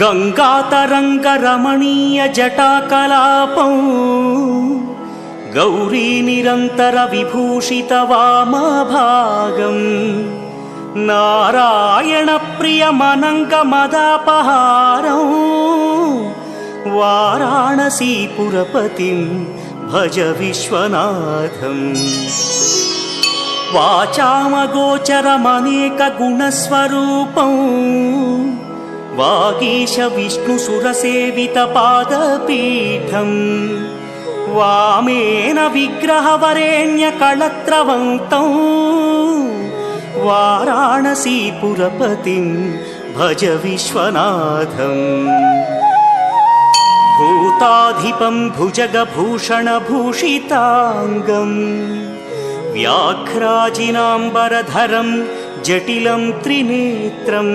गङ्गातरङ्गरमणीयजटाकलापौ गौरीनिरन्तरविभूषितवामभागम् नारायणप्रियमनङ्गमदापहारौ वाराणसीपुरपतिं भज विश्वनाथम् वाचामगोचरमनेकगुणस्वरूपौ वागीश विष्णुसुरसेवितपादपीठम् वामेन विग्रहवरेण्यकळत्रवन्तौ वाराणसीपुरपतिं भज विश्वनाथम् भूताधिपं भुजगभूषणभूषिताङ्गम् व्याघ्राजिनाम्बरधरं जटिलं त्रिनेत्रम्